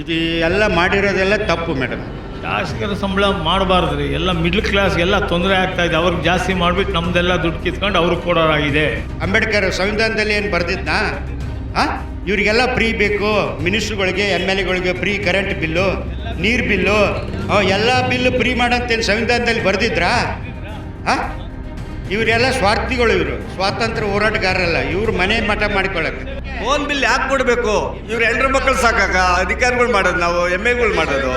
ಇದು ಎಲ್ಲ ಮಾಡಿರೋದೆಲ್ಲ ತಪ್ಪು ಮೇಡಮ್ ಶಾಸಕರ ಸಂಬಳ ಮಾಡಬಾರ್ದು ರೀ ಎಲ್ಲ ಮಿಡ್ಲ್ ಕ್ಲಾಸ್ಗೆಲ್ಲ ತೊಂದರೆ ಆಗ್ತಾ ಇದೆ. ಅವ್ರಿಗೆ ಜಾಸ್ತಿ ಮಾಡಿಬಿಟ್ಟು ನಮ್ದೆಲ್ಲ ದುಡ್ಡು ಕಿತ್ಕೊಂಡು ಅವ್ರಿಗೆ ಕೊಡೋರಾಗಿದೆ. ಅಂಬೇಡ್ಕರ್ ಸಂವಿಧಾನದಲ್ಲಿ ಏನು ಬರ್ದಿದ್ದ ಹಾಂ? ಇವರಿಗೆಲ್ಲ ಫ್ರೀ ಬೇಕು. ಮಿನಿಸ್ಟ್ರುಗಳಿಗೆ ಎಂ ಎಲ್ ಎಗಳಿಗೆ ಫ್ರೀ ಕರೆಂಟ್ ಬಿಲ್ಲು ನೀರು ಬಿಲ್ಲು. ಎಲ್ಲ ಬಿಲ್ಲು ಫ್ರೀ ಮಾಡಂತೇನು ಸಂವಿಧಾನದಲ್ಲಿ ಬರ್ದಿದ್ರಾ? ಹಾಂ? ಇವರೆಲ್ಲ ಸ್ವಾರ್ಥಿಗಳು ಇವರು. ಸ್ವಾತಂತ್ರ್ಯ ಹೋರಾಟಗಾರರಲ್ಲ. ಇವರು ಮನೆ ಮಠ ಮಾಡಿಕೊಳ್ಳಕ್ಕೆ ಫೋನ್ ಬಿಲ್ ಯಾಕೆ ಕೊಡಬೇಕು? ಇವ್ರ ಹೆಂಡ್ರ ಮಕ್ಕಳು ಸಾಕಾಗ ಅಧಿಕಾರಿಗಳು ಮಾಡೋದು ನಾವು ಎಂ ಎಗಳು ಮಾಡೋದು.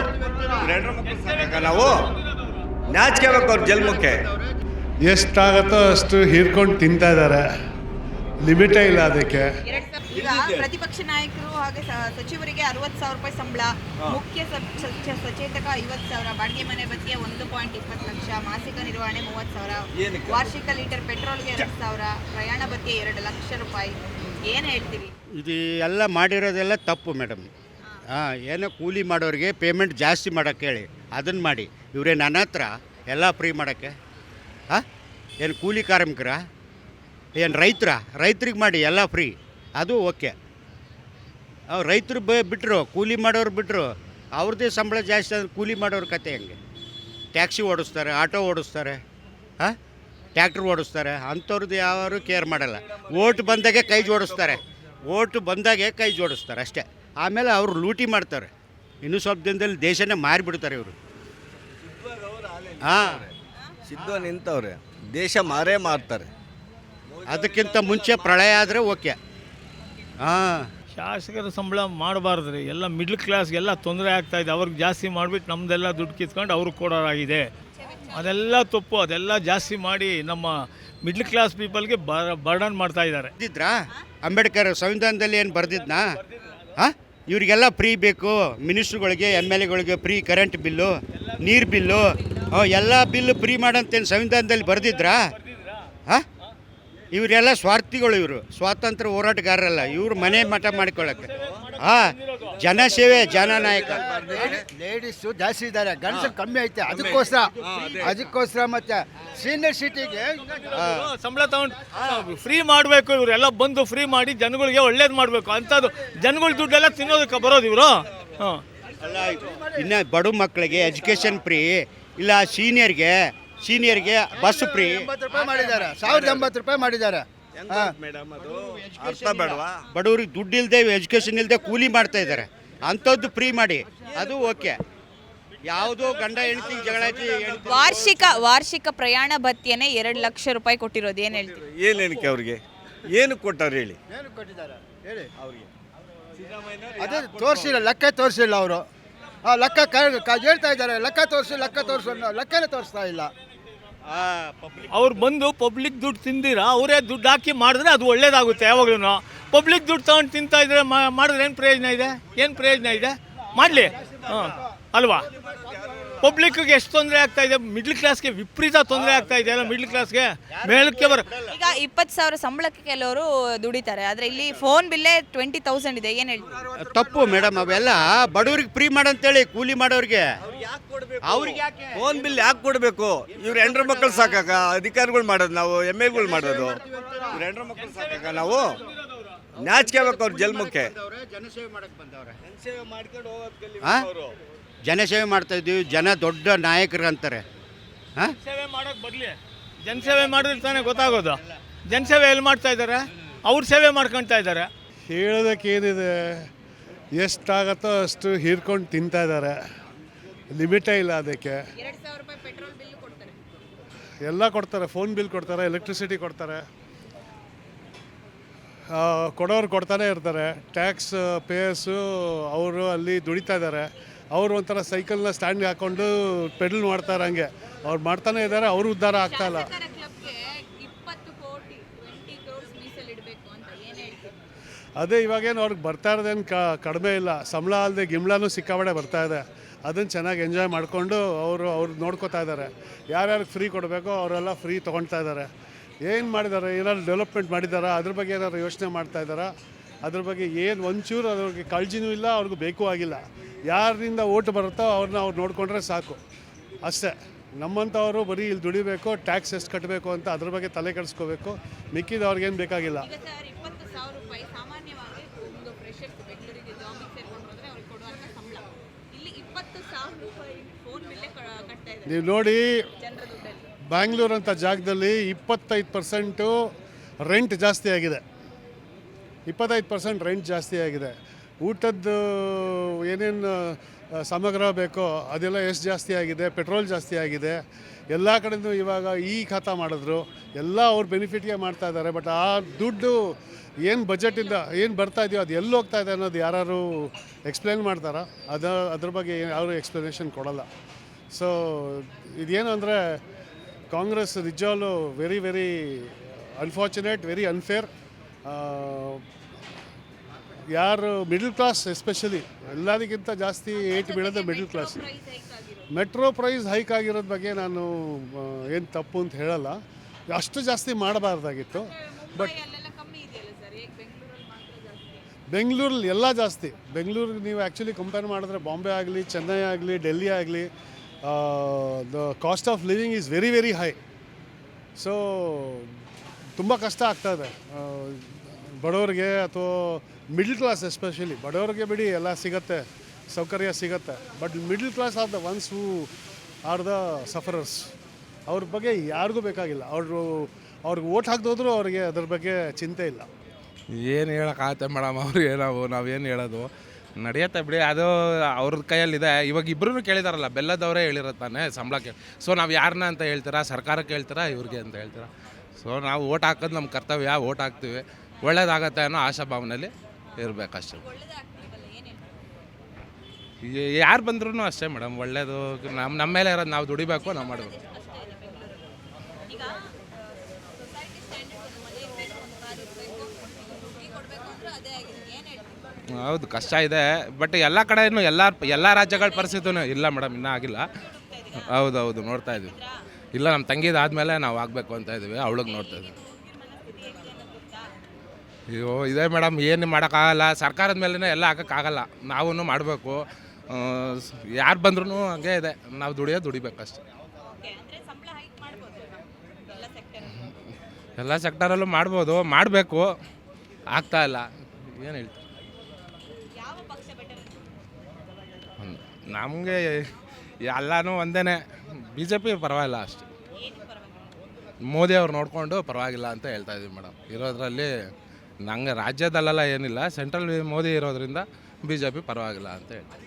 ಇವ್ರ ಹೆಂಡ್ರ ಮಕ್ಕಳು ಸಾಕಾಗ ನಾವು? ನಾಚ್ಕೋಬೇಕು ಅವ್ರ ಜನ್ಮಕ್ಕೆ ಎಷ್ಟಾಗತ್ತೋ ಅಷ್ಟು ಹೀರ್ಕೊಂಡು ತಿಂತಾ ಇದ್ದಾರೆ ಲಿಮಿಟೇ ಇಲ್ಲ ಅದಕ್ಕೆ. ಈಗ ಪ್ರತಿಪಕ್ಷ ನಾಯಕರು ಹಾಗೆ ಸ- ಸಚಿವರಿಗೆ ಅರವತ್ ಸಾವಿರ ರೂಪಾಯಿ ಸಂಬಳ ಮುಖ್ಯ ಸಚ್- ಸಚ್- ಸಚೇತಕ ಐವತ್ ಸಾವಿರ ಬಾಡಿಗೆ ಮನೆ ಬಗ್ಗೆ ಒಂದು ಪಾಯಿಂಟ್ ಇಪ್ಪತ್ತು ಲಕ್ಷ ಮಾಸಿಕ ನಿರ್ವಹಣೆ ಮೂವತ್ತು ಸಾವಿರ? ವಾರ್ಷಿಕ ಲೀಟರ್ ಪೆಟ್ರೋಲ್ಗೆ ಎರಡು ಸಾವಿರ ಪ್ರಯಾಣ ಬಗ್ಗೆ ಎರಡು ಲಕ್ಷ ರೂಪಾಯಿ. ಏನು ಹೇಳ್ತೀವಿ ಇದು ಎಲ್ಲ ಮಾಡಿರೋದೆಲ್ಲ ತಪ್ಪು ಮೇಡಮ್. ಹಾಂ. ಏನೋ ಕೂಲಿ ಮಾಡೋರಿಗೆ ಪೇಮೆಂಟ್ ಜಾಸ್ತಿ ಮಾಡೋಕ್ಕೆ ಹೇಳಿ. ಅದನ್ನು ಮಾಡಿ. ಇವರೇ ನನ್ನ ಹತ್ರ ಎಲ್ಲ ಫ್ರೀ ಮಾಡೋಕ್ಕೆ. ಹಾಂ? ಏನು ಕೂಲಿ ಕಾರ್ಮಿಕರ? ಏನು ರೈತರ? ರೈತ್ರಿಗೆ ಮಾಡಿ ಎಲ್ಲ ಫ್ರೀ. ಅದು ಓಕೆ. ಅವ್ರು ರೈತರು ಬ ಬಿಟ್ಟರು ಕೂಲಿ ಮಾಡೋರು ಬಿಟ್ಟರು ಅವ್ರದ್ದೇ ಸಂಬಳ ಜಾಸ್ತಿ ಅಂದ್ರೆ ಕೂಲಿ ಮಾಡೋರ ಕತೆ ಹೆಂಗೆ? ಟ್ಯಾಕ್ಸಿ ಓಡಿಸ್ತಾರೆ ಆಟೋ ಓಡಿಸ್ತಾರೆ ಹಾಂ? ಟ್ಯಾಕ್ಟ್ರ್ ಓಡಿಸ್ತಾರೆ ಅಂಥವ್ರದ್ದು ಯಾರು ಕೇರ್ ಮಾಡಲ್ಲ. ಓಟ್ ಬಂದಾಗೆ ಕೈ ಜೋಡಿಸ್ತಾರೆ. ಓಟ್ ಬಂದಾಗೆ ಕೈ ಜೋಡಿಸ್ತಾರೆ ಅಷ್ಟೇ. ಆಮೇಲೆ ಅವರು ಲೂಟಿ ಮಾಡ್ತಾರೆ. ಇನ್ನು ಸ್ವಲ್ಪ ದಿನದಲ್ಲಿ ದೇಶನೇ ಮಾರಿಬಿಡ್ತಾರೆ ಇವರು. ಹಾಂ. ಸಿದ್ದು ನಿಂತವ್ರೆ. ದೇಶ ಮಾರೇ ಮಾರ್ತಾರೆ. ಅದಕ್ಕಿಂತ ಮುಂಚೆ ಪ್ರಳಯ ಆದರೆ ಓಕೆ. ಹಾಂ. ಶಾಸಕರ ಸಂಬಳ ಮಾಡಬಾರ್ದು ರೀ ಎಲ್ಲ ಮಿಡ್ಲ್ ಕ್ಲಾಸ್ಗೆಲ್ಲ ತೊಂದರೆ ಆಗ್ತಾ ಇದೆ. ಅವ್ರಿಗೆ ಜಾಸ್ತಿ ಮಾಡಿಬಿಟ್ಟು ನಮ್ದೆಲ್ಲ ದುಡ್ಡು ಕಿತ್ಕೊಂಡು ಅವ್ರಿಗೆ ಕೊಡೋರಾಗಿದೆ. ಅದೆಲ್ಲ ತಪ್ಪು. ಅದೆಲ್ಲ ಜಾಸ್ತಿ ಮಾಡಿ ನಮ್ಮ ಮಿಡ್ಲ್ ಕ್ಲಾಸ್ ಪೀಪಲ್ಗೆ ಬರ್ಡನ್ ಮಾಡ್ತಾ ಇದ್ದಾರೆ. ಬರ್ದಿದ್ರಾ? ಅಂಬೇಡ್ಕರ್ ಸಂವಿಧಾನದಲ್ಲಿ ಏನು ಬರ್ದಿದ್ನಾ? ಹಾಂ? ಇವರಿಗೆಲ್ಲ ಫ್ರೀ ಬೇಕು. ಮಿನಿಸ್ಟ್ರುಗಳಿಗೆ ಎಂ ಎಲ್ ಎಗಳಿಗೆ ಫ್ರೀ ಕರೆಂಟ್ ಬಿಲ್ಲು ನೀರು ಬಿಲ್ಲು ಎಲ್ಲ ಬಿಲ್ಲು ಫ್ರೀ ಮಾಡಂತೇನು ಸಂವಿಧಾನದಲ್ಲಿ ಬರ್ದಿದ್ರಾ? ಇವರೆಲ್ಲ ಸ್ವಾರ್ಥಿಗಳು ಇವರು. ಸ್ವಾತಂತ್ರ್ಯ ಹೋರಾಟಗಾರರಲ್ಲ ಇವರು ಮನೆ ಮಠ ಮಾಡ್ಕೊಳ್ಳೋಕ್ಕೆ ಹಾಂ ಜನಸೇವೆ ಜನನಾಯಕ ಲೇಡೀಸು ಜಾಸ್ತಿ ಇದ್ದಾರೆ ಗಂಡಸರು ಕಮ್ಮಿ ಐತೆ. ಅದಕ್ಕೋಸ್ಕರ ಅದಕ್ಕೋಸ್ಕರ ಮತ್ತೆ ಸೀನಿಯರ್ ಸಿಟಿಗೆ ಸಂಬಳ ತಗೊಂಡು ಫ್ರೀ ಮಾಡಬೇಕು ಇವರೆಲ್ಲ ಬಂದು ಫ್ರೀ ಮಾಡಿ ಜನಗಳಿಗೆ ಒಳ್ಳೇದು ಮಾಡಬೇಕು. ಅಂಥದ್ದು ಜನಗಳ ದುಡ್ಡೆಲ್ಲ ತಿನ್ನೋದಕ್ಕೆ ಬರೋದು ಇವರು. ಹಾಂ. ಅಲ್ಲ ಇನ್ನು ಬಡ ಮಕ್ಕಳಿಗೆ ಎಜುಕೇಷನ್ ಫ್ರೀ ಇಲ್ಲ ಸೀನಿಯರ್ಗೆ ಸೀನಿಯರ್ಗೆ ಬಸ್ ಫ್ರೀ. ಎಂಬತ್ತು ರೂಪಾಯಿ ಮಾಡಿದ್ದಾರೆ. ಸಾವಿರದ ಎಂಬತ್ತು ರೂಪಾಯಿ ಮಾಡಿದ್ದಾರೆ. ಹಾ. ಮೇಡಮ್ ಅದು? ಅರ್ಥ ಬೇಡವಾ? ಬಡವ್ರಿಗೆ ದುಡ್ಡು ಇಲ್ಲದೆ ಎಜುಕೇಷನ್ ಇಲ್ಲದೆ ಕೂಲಿ ಮಾಡ್ತಾ ಇದ್ದಾರೆ. ಅಂಥದ್ದು ಫ್ರೀ ಮಾಡಿ. ಅದು ಓಕೆ. ಯಾವುದೋ ಗಂಡ ಹೆಂಡತಿ ಜಗಳ ಐತಿ, ಹೆಂಡ್ತಿ- ವಾರ್ಷಿಕ ವಾರ್ಷಿಕ ಪ್ರಯಾಣ ಭತ್ಯೆನೆ ಎರಡು ಲಕ್ಷ ರೂಪಾಯಿ ಕೊಟ್ಟಿರೋದು. ಏನ್ ಹೇಳ್ತೀವಿ ಏನೇನಕ್ಕೆ ಅವ್ರಿಗೆ? ಏನು ಕೊಟ್ಟಾರ ಹೇಳಿ? ಏನು ಕೊಟ್ಟಿದ್ದಾರೆ? ಹೇಳಿ. ಅದೇ ತೋರಿಸಿಲ್ಲ ಲೆಕ್ಕ ತೋರಿಸಿಲ್ಲ ಅವರು. ಆ ಲೆಕ್ಕ ಕ- ಕ- ಹೇಳ್ತಾ ಇದ್ದಾರೆ. ಲೆಕ್ಕ ತೋರಿಸಿ ಲೆಕ್ಕ ತೋರಿಸ ಲೆಕ್ಕನೇ ತೋರಿಸ್ತಾ ಇಲ್ಲ. ಅವ್ರು ಬಂದು ಪಬ್ಲಿಕ್ ದುಡ್ಡು ತಿಂದಿರ? ಅವರೇ ದುಡ್ಡು ಹಾಕಿ ಮಾಡಿದ್ರೆ ಅದು ಒಳ್ಳೇದಾಗುತ್ತೆ ಯಾವಾಗಲೂ ಪಬ್ಲಿಕ್ ದುಡ್ಡು ತಗೊಂಡು ತಿಂತಾ ಇದ್ರೆ ಮಾಡಿದ್ರೆ ಏನು ಪ್ರಯೋಜನ ಇದೆ? ಏನು ಪ್ರಯೋಜನ ಇದೆ? ಮಾಡಲಿ. ಹಾಂ. ಅಲ್ವಾ? ಪಬ್ಲಿಕ್ಗೆ ಎಷ್ಟು ತೊಂದರೆ ಆಗ್ತಾ ಇದೆ? ಮಿಡ್ಲ್ ಕ್ಲಾಸ್ಗೆ ವಿಪರೀತ ತೊಂದರೆ ಆಗ್ತಾ ಇದೆ ಅಲ್ಲ ಮಿಡ್ಲ್ ಕ್ಲಾಸ್ಗೆ ಮೇಲಕ್ಕೆ ಬರ ಈಗ ಇಪ್ಪತ್ತು ಸಾವಿರ ಸಂಬಳಕ್ಕೆ ಕೆಲವರು ದುಡಿತಾರೆ. ಆದರೆ ಇಲ್ಲಿ ಫೋನ್ ಬಿಲ್ಲೇ ಟ್ವೆಂಟಿ ತೌಸಂಡ್ ಇದೆ. ಏನು ಹೇಳ್ತೀವಿ ತಪ್ಪು ಮೇಡಮ್ ಅವೆಲ್ಲ ಬಡವ್ರಿಗೆ ಫ್ರೀ ಮಾಡಂತೇಳಿ ಕೂಲಿ ಮಾಡೋರಿಗೆ. ಅವ್ರಿಗೆ ಯಾಕೆ? ಫೋನ್ ಬಿಲ್ ಯಾಕೆ ಕೊಡಬೇಕು? ಇವ್ರ ಹೆಂಡ್ರ ಮಕ್ಕಳು ಸಾಕಾಗ? ಅಧಿಕಾರಿಗಳು ಮಾಡೋದು ನಾವು ಎಂ ಎಗಳು ಮಾಡೋದು. ಇವ್ರ ಹೆಂಡ್ರ ಮಕ್ಕಳು ಸಾಕಾಗ ನಾವು? ನಾಚ್ಕೋಬೇಕು ಅವ್ರ ಜನ್ಮಕ್ಕೆ. ಜನಸೇವೆ ಮಾಡಕ್ಕೆ ಬಂದವ್ರೆ ಆ? ಜನಸೇವೆ ಮಾಡ್ತಾ ಇದ್ದೀವಿ ಜನ ದೊಡ್ಡ ನಾಯಕರು ಅಂತಾರೆ ಹಾಂ? ಸೇವೆ ಮಾಡೋಕೆ ಬರಲಿ. ಜನಸೇವೆ ಮಾಡಿದ್ರೆ ತಾನೇ ಗೊತ್ತಾಗೋದು. ಜನಸೇವೆ ಎಲ್ಲಿ ಮಾಡ್ತಾ ಇದ್ದಾರೆ? ಅವ್ರ ಸೇವೆ ಮಾಡ್ಕೊಳ್ತಾ ಇದ್ದಾರೆ. ಹೇಳೋದಕ್ಕೇನಿದೆ ಎಷ್ಟಾಗತ್ತೋ ಅಷ್ಟು ಹೀರ್ಕೊಂಡು ತಿಂತಾ ಇದ್ದಾರೆ. ಲಿಮಿಟೇ ಇಲ್ಲ ಅದಕ್ಕೆ. ಎಲ್ಲ ಕೊಡ್ತಾರೆ ಫೋನ್ ಬಿಲ್ ಕೊಡ್ತಾರೆ ಎಲೆಕ್ಟ್ರಿಸಿಟಿ ಕೊಡ್ತಾರೆ. ಕೊಡೋರು ಕೊಡ್ತಾನೆ ಇರ್ತಾರೆ. ಟ್ಯಾಕ್ಸ್ ಪೇಯರ್ಸು ಅವರು ಅಲ್ಲಿ ದುಡಿತಾ ಇದ್ದಾರೆ. ಅವರು ಒಂಥರ ಸೈಕಲ್ನ ಸ್ಟ್ಯಾಂಡ್ಗೆ ಹಾಕ್ಕೊಂಡು ಪೆಡಲ್ ಮಾಡ್ತಾರ ಹಂಗೆ ಅವ್ರು ಮಾಡ್ತಾನೆ ಇದ್ದಾರೆ ಅವರು ಉದ್ಧಾರ ಆಗ್ತಾ ಇಲ್ಲ. ಅದೇ ಇವಾಗೇನು ಅವ್ರಿಗೆ ಬರ್ತಾ ಇರೋದೇನು ಕ ಕಡಿಮೆ ಇಲ್ಲ. ಸಂಬಳ ಅಲ್ಲದೆ ಗಿಮ್ಲಾನು ಸಿಕ್ಕಾಬಡೆ ಬರ್ತಾ ಇದೆ. ಅದನ್ನು ಚೆನ್ನಾಗಿ ಎಂಜಾಯ್ ಮಾಡಿಕೊಂಡು ಅವರು ಅವ್ರು ನೋಡ್ಕೋತಾ ಇದ್ದಾರೆ ಯಾರ್ಯಾರಿಗೆ ಫ್ರೀ ಕೊಡಬೇಕೋ ಅವರೆಲ್ಲ ಫ್ರೀ ತೊಗೊಳ್ತಾ ಇದ್ದಾರೆ ಏನು ಮಾಡಿದ್ದಾರೆ ಏನಾದ್ರು ಡೆವಲಪ್ಮೆಂಟ್ ಮಾಡಿದ್ದಾರಾ ಅದ್ರ ಬಗ್ಗೆ ಏನಾದ್ರು ಯೋಚನೆ ಮಾಡ್ತಾ ಇದ್ದಾರಾ ಅದ್ರ ಬಗ್ಗೆ ಏನು ಒಂಚೂರು ಅದ್ರಿಗೆ ಕಾಳಜಿನೂ ಇಲ್ಲ ಅವ್ರಿಗೂ ಬೇಕು ಆಗಿಲ್ಲ. ಯಾರಿಂದ ಓಟ್ ಬರುತ್ತೋ ಅವ್ರನ್ನ ಅವ್ರು ನೋಡಿಕೊಂಡ್ರೆ ಸಾಕು. ಅಷ್ಟೇ. ನಮ್ಮಂಥವರು ಬರೀ ಇಲ್ಲಿ ದುಡಿಬೇಕು ಟ್ಯಾಕ್ಸ್ ಎಷ್ಟು ಕಟ್ಟಬೇಕು ಅಂತ ಅದ್ರ ಬಗ್ಗೆ ತಲೆ ಕೆಡಿಸ್ಕೋಬೇಕು. ಮಿಕ್ಕಿದ ಅವ್ರಿಗೇನು ಬೇಕಾಗಿಲ್ಲ. ಅವ್ರಿಗೆ ನೀವು ನೋಡಿ ಬ್ಯಾಂಗ್ಳೂರ್ ಅಂತ ಜಾಗದಲ್ಲಿ ಇಪ್ಪತ್ತೈದು ಪರ್ಸೆಂಟು ರೆಂಟ್ ಜಾಸ್ತಿ ಆಗಿದೆ. ಇಪ್ಪತ್ತೈದು ಪರ್ಸೆಂಟ್ ರೆಂಟ್ ಜಾಸ್ತಿ ಆಗಿದೆ. ಊಟದ್ದು ಏನೇನು ಸಮಗ್ರ ಬೇಕೋ ಅದೆಲ್ಲ ಎಷ್ಟು ಜಾಸ್ತಿ ಆಗಿದೆ, ಪೆಟ್ರೋಲ್ ಜಾಸ್ತಿ ಆಗಿದೆ. ಎಲ್ಲ ಕಡೆಯೂ ಇವಾಗ ಈ ಖಾತಾ ಮಾಡಿದ್ರು. ಎಲ್ಲ ಅವ್ರ ಬೆನಿಫಿಟ್ಗೆ ಮಾಡ್ತಾ ಇದ್ದಾರೆ. ಬಟ್ ಆ ದುಡ್ಡು ಏನು ಬಜೆಟಿಂದ ಏನು ಬರ್ತಾ ಇದೆಯೋ ಅದು ಎಲ್ಲಿ ಹೋಗ್ತಾ ಇದೆ ಅನ್ನೋದು ಯಾರು ಎಕ್ಸ್ಪ್ಲೇನ್ ಮಾಡ್ತಾರಾ? ಅದ, ಅದ್ರ ಬಗ್ಗೆ ಯಾರು ಎಕ್ಸ್ಪ್ಲನೇಷನ್ ಕೊಡಲ್ಲ. ಸೊ ಇದೇನು ಅಂದರೆ ಕಾಂಗ್ರೆಸ್, ನಿಜವಾಗ್ಲೂ very very unfortunate very unfair ಯಾರು ಮಿಡಲ್ ಕ್ಲಾಸ್ ಎಸ್ಪೆಷಲಿ ಎಲ್ಲದಕ್ಕಿಂತ ಜಾಸ್ತಿ ಏಟ್ ಬೀಳೋದು middle class metro price hike ಆಗಿರೋದ. ಬಗ್ಗೆ ನಾನು ಏನು ತಪ್ಪು ಅಂತ ಹೇಳಲ್ಲ. ಅಷ್ಟು ಜಾಸ್ತಿ ಮಾಡಬಾರ್ದಾಗಿತ್ತು. ಬಟ್ ಬೆಂಗಳೂರಲ್ಲಿ ಎಲ್ಲ ಜಾಸ್ತಿ. ಬೆಂಗಳೂರಿಗೆ ನೀವು ಆ್ಯಕ್ಚುಲಿ ಕಂಪೇರ್ ಮಾಡಿದ್ರೆ ಬಾಂಬೆ ಆಗಲಿ ಚೆನ್ನೈ ಆಗಲಿ ಡೆಲ್ಲಿ ಆಗಲಿ the cost of living is very very high so ತುಂಬ ಕಷ್ಟ ಆಗ್ತಾ ಇದೆ. ಬಡವರಿಗೆ ಅಥವಾ ಮಿಡ್ಲ್ ಕ್ಲಾಸ್ ಎಸ್ಪೆಷಲಿ ಬಡವರಿಗೆ ಬಿಡಿ ಎಲ್ಲ ಸಿಗತ್ತೆ, ಸೌಕರ್ಯ ಸಿಗತ್ತೆ. But middle class are the ones who are the sufferers ಅವ್ರ ಬಗ್ಗೆ ಯಾರಿಗೂ ಬೇಕಾಗಿಲ್ಲ. ಅವರು, ಅವ್ರಿಗೆ ಓಟ್ ಹಾಕ್ದೋದ್ರೂ ಅವ್ರಿಗೆ ಅದ್ರ ಬಗ್ಗೆ ಚಿಂತೆ ಇಲ್ಲ. ಏನು ಹೇಳೋಕ್ಕಾಗತ್ತೆ ಮೇಡಮ್ ಅವ್ರಿಗೆ ನಾವು ನಾವೇನು ಹೇಳೋದು? ನಡೆಯತ್ತೆ ಬಿಡಿ. ಅದು ಅವ್ರ ಕೈಯಲ್ಲಿದೆ. ಇವಾಗ ಇಬ್ಬರೂ ಕೇಳಿದಾರಲ್ಲ, ಬೆಲ್ಲದವರೇ ಹೇಳಿರೋ ತಾನೆ ಸಂಬಳಕ್ಕೆ. ಸೊ ನಾವು ಯಾರನ್ನ ಅಂತ ಹೇಳ್ತೀರಾ? ಸರ್ಕಾರಕ್ಕೆ ಹೇಳ್ತೀರಾ? ಇವ್ರಿಗೆ ಅಂತ ಹೇಳ್ತೀರಾ? ಸೊ ನಾವು ಓಟ್ ಹಾಕೋದು ನಮ್ಮ ಕರ್ತವ್ಯ ಓಟ್ ಹಾಕ್ತೀವಿ. ಒಳ್ಳೇದಾಗತ್ತೆ ಅನ್ನೋ ಆಶಾಭಾವನೆಯಲ್ಲಿ ಇರಬೇಕಷ್ಟೇ. ಯಾರು ಬಂದ್ರೂ ಅಷ್ಟೇ ಮೇಡಮ್ ಒಳ್ಳೇದು ನಮ್ಮ ನಮ್ಮ ಮೇಲೆ ಇರೋದು ನಾವು ದುಡಿಬೇಕು ನಾವು ಮಾಡಬೇಕು. ಹೌದು ಕಷ್ಟ ಇದೆ ಬಟ್ ಎಲ್ಲ ಕಡೆನೂ ಎಲ್ಲ ಎಲ್ಲ ರಾಜ್ಯಗಳ ಪರಿಸ್ಥಿತಿನೂ ಇಲ್ಲ ಮೇಡಮ್ ಇನ್ನೂ ಆಗಿಲ್ಲ. ಹೌದು ಹೌದು ನೋಡ್ತಾ ಇದ್ವಿ. ಇಲ್ಲ ನಮ್ಮ ತಂಗಿದಾದ್ಮೇಲೆ ನಾವು ಆಗಬೇಕು ಅಂತ ಇದ್ದೀವಿ ಅವಳಿಗೆ ನೋಡ್ತಾ ಇದ್ದೀವಿ ಅಯ್ಯೋ ಇದೇ ಮೇಡಮ್ ಏನು ಮಾಡೋಕ್ಕಾಗಲ್ಲ ಸರ್ಕಾರದ ಮೇಲೇ ಎಲ್ಲ ಹಾಕೋಕ್ಕಾಗಲ್ಲ ನಾವೂ ಮಾಡಬೇಕು. ಯಾರು ಬಂದ್ರೂ ಹಂಗೆ ಇದೆ. ನಾವು ದುಡಿಯೋ ದುಡಿಬೇಕಷ್ಟೆ ಎಲ್ಲ ಸೆಕ್ಟರ್ ಎಲ್ಲ ಸೆಕ್ಟರಲ್ಲೂ ಮಾಡ್ಬೋದು. ಮಾಡಬೇಕು. ಆಗ್ತಾ ಇಲ್ಲ. ಏನು ಹೇಳ್ತೀವಿ ನಮಗೆ ಎಲ್ಲನೂ ಒಂದೇ ಬಿ ಜೆ ಪಿ ಪರವಾಗಿಲ್ಲ ಅಷ್ಟು. ಮೋದಿ ಅವ್ರು ನೋಡಿಕೊಂಡು ಪರವಾಗಿಲ್ಲ ಅಂತ ಹೇಳ್ತಾ ಇದ್ದೀವಿ ಮೇಡಮ್. ಇರೋದ್ರಲ್ಲಿ ನಂಗೆ ರಾಜ್ಯದಲ್ಲೆಲ್ಲ ಏನಿಲ್ಲ, ಸೆಂಟ್ರಲ್ ಮೋದಿ ಇರೋದ್ರಿಂದ ಬಿ ಜೆ ಪಿ ಪರವಾಗಿಲ್ಲ ಅಂತ ಹೇಳ್ತೀನಿ